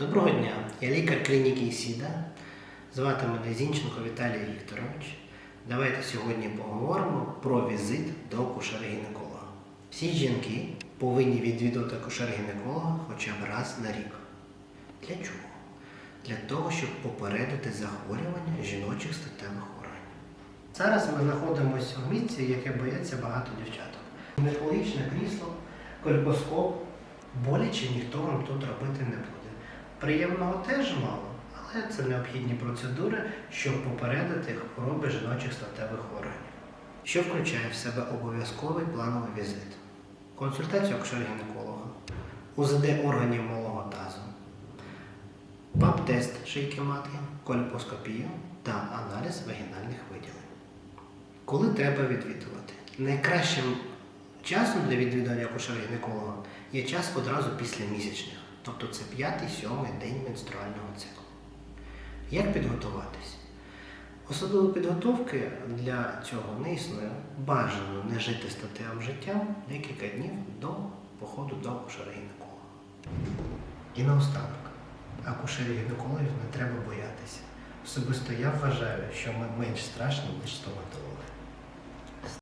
Доброго дня, я лікар клініки Ісіда. Звати мене Зінченко Віталій Вікторович. Давайте сьогодні поговоримо про візит до акушера-гінеколога. Всі жінки повинні відвідувати акушера-гінеколога хоча б раз на рік. Для чого? Для того, щоб попередити захворювання жіночих статевих органів. Зараз ми знаходимося в місці, яке бояться багато дівчаток. Гінекологічне крісло, кольпоскоп, боляче ніхто вам тут робити не буде. Приємного теж мало, але це необхідні процедури, щоб попередити хвороби жіночих статевих органів. Що включає в себе обов'язковий плановий візит? Консультацію акушера-гінеколога, УЗД органів малого тазу, ПАП-тест шийки матки, кольпоскопію та аналіз вагінальних виділень. Коли треба відвідувати? Найкращим часом для відвідування акушера-гінеколога є час одразу після місячних, тобто це п'ятий, сьомий день менструального циклу. Як підготуватись? Особливої підготовки для цього не існує. Бажано не жити статевим життям декілька днів до походу до акушера-гінеколога. І наостанок, акушерів-гінекологів не треба боятися. Особисто я вважаю, що ми менш страшні, ніж стоматологи.